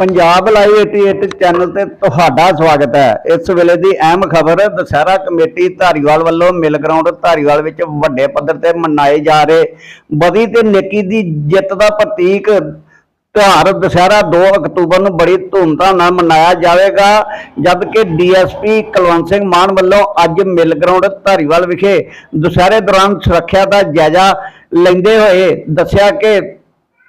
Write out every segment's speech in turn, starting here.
Punjab live 88 channel ਤੇ ਤੁਹਾਡਾ ਸਵਾਗਤ ਹੈ। ਇਸ ਵੇਲੇ ਦੀ ਅਹਿਮ ਖਬਰ, ਦੁਸਹਿਰਾ ਕਮੇਟੀ ਧਾਰੀਵਾਲ ਵੱਲੋਂ ਮਿਲ ਗਰਾਊਂਡ ਧਾਰੀਵਾਲ ਵਿੱਚ ਵੱਡੇ ਪੱਧਰ ਤੇ ਮਨਾਏ ਜਾ ਰਹੇ ਬਦੀ ਤੇ ਨੇਕੀ ਦੀ ਜਿੱਤ ਦਾ ਪ੍ਰਤੀਕ ਤਿਉਹਾਰ ਦੁਸਹਿਰਾ 2 ਅਕਤੂਬਰ ਨੂੰ ਬੜੀ ਧੂਮਧਾਮ ਨਾਲ ਮਨਾਇਆ ਜਾਵੇਗਾ ਜਦ ਕਿ ਡੀਐਸਪੀ ਕੁਲਵੰਤ ਸਿੰਘ ਮਾਨ ਵੱਲੋਂ ਅੱਜ ਮਿਲ ਗਰਾਊਂਡ ਧਾਰੀਵਾਲ ਵਿਖੇ ਦੁਸਹਿਰੇ ਦੌਰਾਨ ਸੁਰੱਖਿਆ ਦਾ ਜਾਇਜ਼ਾ ਲੈਂਦੇ ਹੋਏ ਦੱਸਿਆ ਕਿ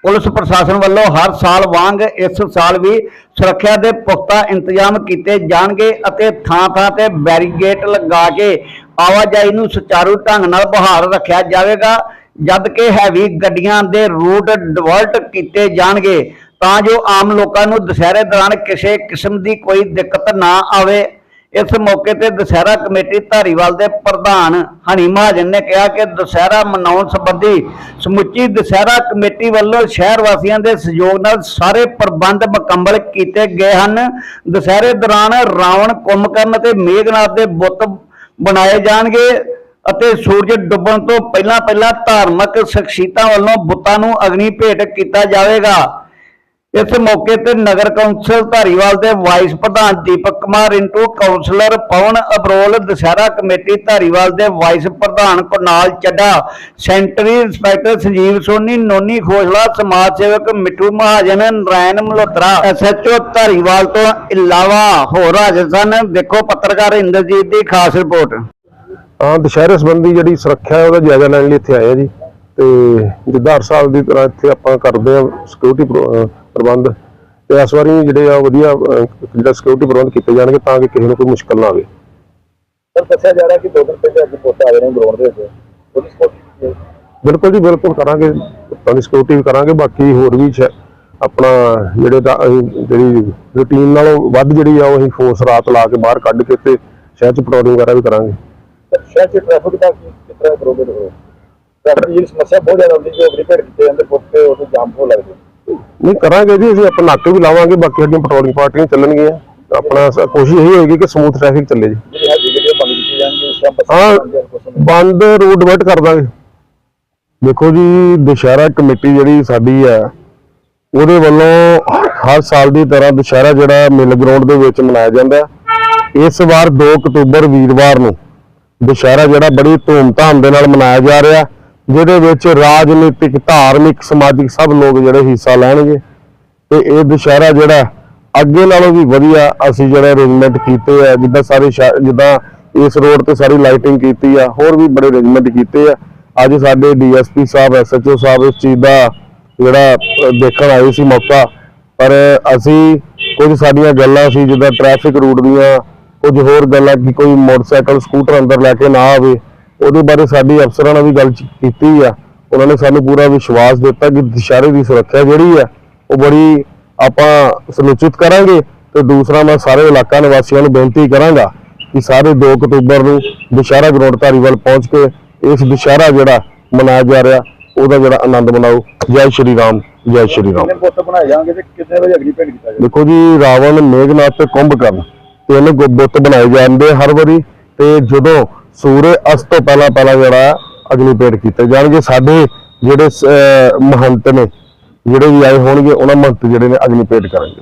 ਪੁਲਿਸ ਪ੍ਰਸ਼ਾਸਨ ਵੱਲੋਂ ਹਰ ਸਾਲ ਵਾਂਗ ਇਸ ਸਾਲ ਵੀ ਸੁਰੱਖਿਆ ਦੇ ਪੁਖਤਾ ਇੰਤਜ਼ਾਮ ਕੀਤੇ ਜਾਣਗੇ ਅਤੇ ਥਾਂ-ਥਾਂ ਤੇ ਬੈਰੀਗੇਟ ਲਗਾ ਕੇ ਆਵਾਜਾਈ ਨੂੰ ਸੁਚਾਰੂ ਢੰਗ ਨਾਲ ਬਹਾਲ ਰੱਖਿਆ ਜਾਵੇਗਾ ਜਦ ਕਿ ਹੈਵੀ ਗੱਡੀਆਂ ਦੇ ਰੂਟ ਡਿਵਰਟ ਕੀਤੇ ਜਾਣਗੇ, ਤਾਂ ਜੋ ਆਮ ਲੋਕਾਂ ਨੂੰ ਦੁਸਹਿਰੇ ਦੌਰਾਨ ਕਿਸੇ ਕਿਸਮ ਦੀ ਕੋਈ ਦਿੱਕਤ ਨਾ ਆਵੇ। ਇਸ ਮੌਕੇ ਤੇ ਦੁਸਹਿਰਾ ਕਮੇਟੀ ਧਾਰੀਵਾਲ ਦੇ ਪ੍ਰਧਾਨ ਹਨੀ ਮਹਾਜਨ ਨੇ ਕਿਹਾ ਕਿ ਦੁਸਹਿਰਾ ਮਨਾਉਣ ਸੰਬੰਧੀ ਸਮੁੱਚੀ ਦੁਸਹਿਰਾ ਕਮੇਟੀ ਵੱਲੋਂ ਸ਼ਹਿਰ ਵਾਸੀਆਂ ਦੇ ਸਹਿਯੋਗ ਨਾਲ ਸਾਰੇ ਪ੍ਰਬੰਧ ਮੁਕੰਮਲ ਕੀਤੇ ਗਏ ਹਨ। ਦੁਸਹਿਰੇ ਦੌਰਾਨ ਰਾਵਣ, ਕੁੰਭਕਰਨ ਅਤੇ ਮੇਘਨਾਥ ਦੇ ਬੁੱਤ ਬਣਾਏ ਜਾਣਗੇ ਅਤੇ ਸੂਰਜ ਡੁੱਬਣ ਤੋਂ ਪਹਿਲਾਂ ਪਹਿਲਾਂ ਧਾਰਮਿਕ ਸ਼ਖਸੀਅਤਾਂ ਵੱਲੋਂ ਬੁੱਤਾਂ ਨੂੰ ਅਗਨੀ ਭੇਟ ਕੀਤਾ ਜਾਵੇਗਾ। ਇਸ ਮੌਕੇ ਤੇ ਨਗਰ ਕੌਂਸਲ ਧਾਰੀਵਾਲ ਦੇ ਵਾਈਸ ਪ੍ਰਧਾਨ ਦੀਪਕ ਕੁਮਾਰ ਰਿੰਟੂ ਕਾਉਂਸਲਰ ਪਵਨ ਅਬਰੋਲ, ਦੁਸਹਿਰਾ ਕਮੇਟੀ ਧਾਰੀਵਾਲ ਦੇ ਵਾਈਸ ਪ੍ਰਧਾਨ ਕੁਨਾਲ ਚੱਡਾ ਸੈਂਟਰੀ ਇੰਸਪੈਕਟਰ ਸੰਜੀਵ ਸੋਨੀ, ਨੋਨੀ ਖੋਸਲਾ, ਸਮਾਜ ਸੇਵਕ ਮਿੱਠੂ ਮਹਾਜਨ, ਨਰਾਇਣ ਮਲਹੋਤਰਾ, ਐਸਐਚਓ ਧਾਰੀਵਾਲ ਤੋਂ ਇਲਾਵਾ ਹੋਰ ਹਾਜ਼ਰ ਸਨ। ਦੇਖੋ ਪੱਤਰਕਾਰ ਇੰਦਰਜੀਤ ਦੀ ਖਾਸ ਰਿਪੋਰਟ। ਹਾਂ, ਦੁਸ਼ਹਿਰੇ ਸੰਬੰਧੀ ਜਿਹੜੀ ਸੁਰੱਖਿਆ ਉਹਦਾ ਜਾਇਜ਼ਾ ਲੈਣ ਲਈ ਇੱਥੇ ਆਏ ਆ ਜੀ। ਤੇ ਜਿੱਦਾਂ ਹਰ ਸਾਲ ਦੀ ਤਰ੍ਹਾਂ ਇੱਥੇ ਆਪਾਂ ਕਰਦੇ ਆ ਸਿਕਿਉਰਿਟੀ ਪ੍ਰਬੰਧ ਤੇ ਇਸ ਵਾਰੀ ਜਿਹੜੇ ਆ ਵਧੀਆ ਜਿਹੜਾ ਸਿਕਿਉਰਿਟੀ ਪ੍ਰਬੰਧ ਕੀਤੇ ਜਾਣਗੇ ਤਾਂ ਕਿ ਕਿਸੇ ਨੂੰ ਕੋਈ ਮੁਸ਼ਕਲ ਨਾ ਆਵੇ। ਸਰ ਦੱਸਿਆ ਜਾ ਰਿਹਾ ਕਿ ਦੋ ਦਿਨ ਪਹਿਲੇ ਅੱਜ ਪੋਸਟ ਆ ਰਹੇ ਨੇ ਗਰਾਊਂਡ ਦੇ ਵਿੱਚ। ਪੁਲਿਸ ਕੋਲ ਬਿਲਕੁਲ ਜੀ ਬਿਲਕੁਲ ਕਰਾਂਗੇ। ਤੁਹਾਨੂੰ ਸਿਕਿਉਰਿਟੀ ਵੀ ਕਰਾਂਗੇ ਬਾਕੀ ਹੋਰ ਵੀ ਆਪਣਾ ਜਿਹੜੇ ਜਿਹੜੀ ਰੂਟੀਨ ਨਾਲੋਂ ਵੱਧ ਜਿਹੜੀ ਆ ਉਹ ਅਸੀਂ ਫੋਰਸ ਰਾਤ ਲਾ ਕੇ ਬਾਹਰ ਕੱਢ ਕੇ ਤੇ ਸ਼ਹਿਰ ਚ ਪੈਟਰੋਲਿੰਗ ਵਗੈਰਾ ਵੀ ਕਰਾਂਗੇ। ਸ਼ਹਿਰ 'ਚ ਟ੍ਰੈਫਿਕ ਦਾ ਕੀ ਕਿਸ ਤਰ੍ਹਾਂ ਕਰੋਗੇ ਤੁਸੀਂ? ਟ੍ਰੈਫਿਕ ਦੀ ਸਮੱਸਿਆ ਬਹੁਤ ਜ਼ਿਆਦਾ ਹੁੰਦੀ ਜੋ ਰਿਪੇਅਰ ਕੀਤੇ ਜਾਂਦੇ ਪੁੱਟ ਤੇ ਉਹ ਜਾਮ ਹੋ। ਲੱਗਦੇ ਨਹੀਂ, ਕਰਾਂਗੇ ਜੀ, ਅਸੀਂ ਆਪਾਂ ਨਾਕੇ ਵੀ ਲਾਵਾਂਗੇ, ਬਾਕੀ ਸਾਡੀਆਂ ਪੈਟਰੋਲਿੰਗ ਪਾਰਟੀਆਂ ਚੱਲਣਗੀਆਂ। ਆਪਣਾ ਸ- ਕੋਸ਼ਿਸ਼ ਇਹੀ ਹੋਏਗੀ ਕਿ ਸਮੂਥ ਟ੍ਰੈਫਿਕ ਚੱਲੇ ਜੀ। ਜਿਹੜੀ ਹੈ ਜਿਹੜੀ ਬੰਦ ਕੀਤੀ ਜਾਣਗੀ ਉਸ ਤਰ੍ਹਾਂ ਹਾਂ ਜਾਂਦੀਆਂ ਬੰਦ ਰੂਟ ਡਿਵਰਟ ਕਰ ਦਾਂਗੇ। ਦੇਖੋ ਜੀ, ਦੁਸ਼ਹਿਰਾ ਕਮੇਟੀ ਜਿਹੜੀ ਸਾਡੀ ਹੈ, ਉਹਦੇ ਵੱਲੋਂ ਹਰ ਸਾਲ ਦੀ ਤਰ੍ਹਾਂ ਦੁਸ਼ਹਿਰਾ ਜਿਹੜਾ ਮਿਲ ਗਰਾਊਂਡ ਦੇ ਵਿੱਚ ਮਨਾਇਆ ਜਾਂਦਾ ਹੈ। ਇਸ ਵਾਰ 2 ਅਕਤੂਬਰ ਵੀਰਵਾਰ ਨੂੰ ਦੁਸ਼ਹਿਰਾ ਜਿਹੜਾ ਬੜੀ ਧੂਮਧਾਮ ਦੇ ਨਾਲ ਮਨਾਇਆ ਜਾ ਰਿਹਾ। ਜਿਹਦੇ ਵਿੱਚ ਰਾਜਨੀਤਿਕ, ਧਾਰਮਿਕ, ਸਮਾਜਿਕ ਸਭ ਲੋਕ ਜਿਹੜੇ ਹਿੱਸਾ ਲੈਣਗੇ। ਤੇ ਇਹ ਦੁਸ਼ਹਿਰਾ ਜਿਹੜਾ ਅੱਗੇ ਨਾਲੋਂ ਵੀ ਵਧੀਆ ਅਸੀਂ ਜਿਹੜੇ ਅਰੇਂਜਮੈਂਟ ਕੀਤੇ ਆ, ਜਿੱਦਾਂ ਸਾਰੇ ਸ਼ਹਿ- ਜਿੱਦਾਂ ਇਸ ਰੋਡ ਤੇ ਸਾਰੀ ਲਾਈਟਿੰਗ ਕੀਤੀ ਆ, ਹੋਰ ਵੀ ਬੜੇ ਅਰੇਂਜਮੈਂਟ ਕੀਤੇ ਆ। ਅੱਜ ਸਾਡੇ ਡੀਐਸਪੀ ਸਾਹਿਬ ਐਸਐਚਓ ਸਾਹਿਬ ਇਸ ਚੀਜ਼ ਦਾ ਜਿਹੜਾ ਦੇਖਣ ਆਏ ਸੀ ਮੌਕਾ। ਪਰ ਅਸੀਂ ਕੁਝ ਸਾਡੀਆਂ ਗੱਲਾਂ ਸੀ, ਜਿੱਦਾਂ ਟ੍ਰੈਫਿਕ ਰੂਟ ਦੀਆਂ, ਕੁਝ ਹੋਰ ਗੱਲਾਂ ਕਿ ਕੋਈ ਮੋਟਰਸਾਈਕਲ, ਸਕੂਟਰ ਅੰਦਰ ਲੈ ਕੇ ਨਾ ਆਵੇ। ਉਹਦੇ ਬਾਰੇ ਸਾਡੀ ਅਫਸਰਾਂ ਨਾਲ ਵੀ ਗੱਲ ਕੀਤੀ ਆ। ਉਹਨਾਂ ਨੇ ਸਾਨੂੰ ਪੂਰਾ ਵਿਸ਼ਵਾਸ ਦਿੱਤਾ ਕਿ ਦੁਸ਼ਹਿਰੇ ਦੀ ਸੁਰੱਖਿਆ ਜਿਹੜੀ ਆ ਉਹ ਬੜੀ ਆਪਾਂ ਸੁਨਿਸ਼ਚਿਤ ਕਰਾਂਗੇ ਤੇ ਦੂਸਰਾ ਮੈਂ ਸਾਰੇ ਇਲਾਕਾ ਨਿਵਾਸੀਆਂ ਨੂੰ ਬੇਨਤੀ ਕਰਾਂਗਾ ਕਿ ਸਾਰੇ 2 ਅਕਤੂਬਰ ਨੂੰ ਦੁਸ਼ਹਿਰਾ ਗਰਾਊਂਡ ਧਾਰੀਵਾਲ ਪਹੁੰਚ ਕੇ ਇਸ ਦੁਸ਼ਹਿਰਾ ਜਿਹੜਾ ਮਨਾਇਆ ਜਾ ਰਿਹਾ ਉਹਦਾ ਜਿਹੜਾ ਆਨੰਦ ਮਨਾਓ। ਜੈ ਸ਼੍ਰੀ ਰਾਮ ਜੈ ਸ਼੍ਰੀ ਰਾਮ। ਕਿੰਨੇ ਪੁੱਤ ਬਣਾਏ ਜਾਣਗੇ ਤੇ ਕਿੰਨੇ ਵਜੇ ਅਗਲੀ ਭੇਟ ਕੀਤਾ ਜਾਵੇ ਦੇਖੋ ਜੀ ਰਾਵਣ ਮੇਘਨਾਥ ਤੇ ਕੁੰਭਕਰਨ ਤਿੰਨ ਬੁੱਤ ਬਣਾਏ ਜਾਂਦੇ ਹਰ ਵਾਰੀ ਤੇ ਜਦੋਂ ਸੂਰਜ ਅਸਤ ਤੋਂ ਪਹਿਲਾਂ ਪਹਿਲਾਂ ਜਿਹੜਾ ਅਗਨੀ ਭੇਟ ਕੀਤੇ ਜਾਣਗੇ। ਸਾਡੇ ਜਿਹੜੇ, ਅਹ, ਮਹੰਤ ਨੇ, ਜਿਹੜੇ ਵੀ ਆਏ ਹੋਣਗੇ, ਉਹਨਾਂ ਮਹੰਤ ਜਿਹੜੇ ਨੇ ਅਗਨੀ ਭੇਟ ਕਰਨਗੇ